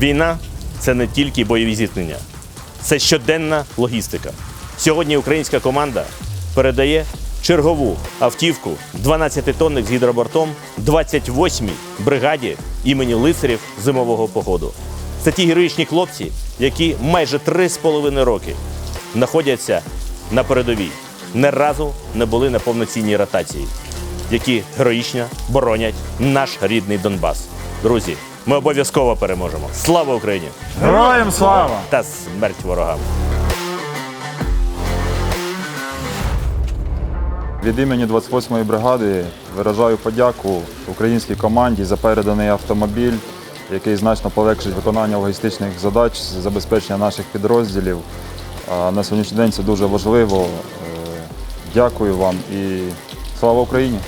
Війна це не тільки бойові зіткнення, це щоденна логістика. Сьогодні українська команда передає чергову автівку 12-тонник з гідробортом 28-й бригаді імені лицарів зимового походу. Це ті героїчні хлопці, які майже три з половиною роки знаходяться на передовій, не разу не були на повноцінній ротації, які героїчно боронять наш рідний Донбас. Друзі, ми обов'язково переможемо. Слава Україні! Героям слава! та смерть ворогам! Від імені 28-ї бригади виражаю подяку українській команді за переданий автомобіль, який значно полегшить виконання логістичних задач з забезпечення наших підрозділів. А На сьогоднішній день це дуже важливо. Е, Дякую вам і слава Україні!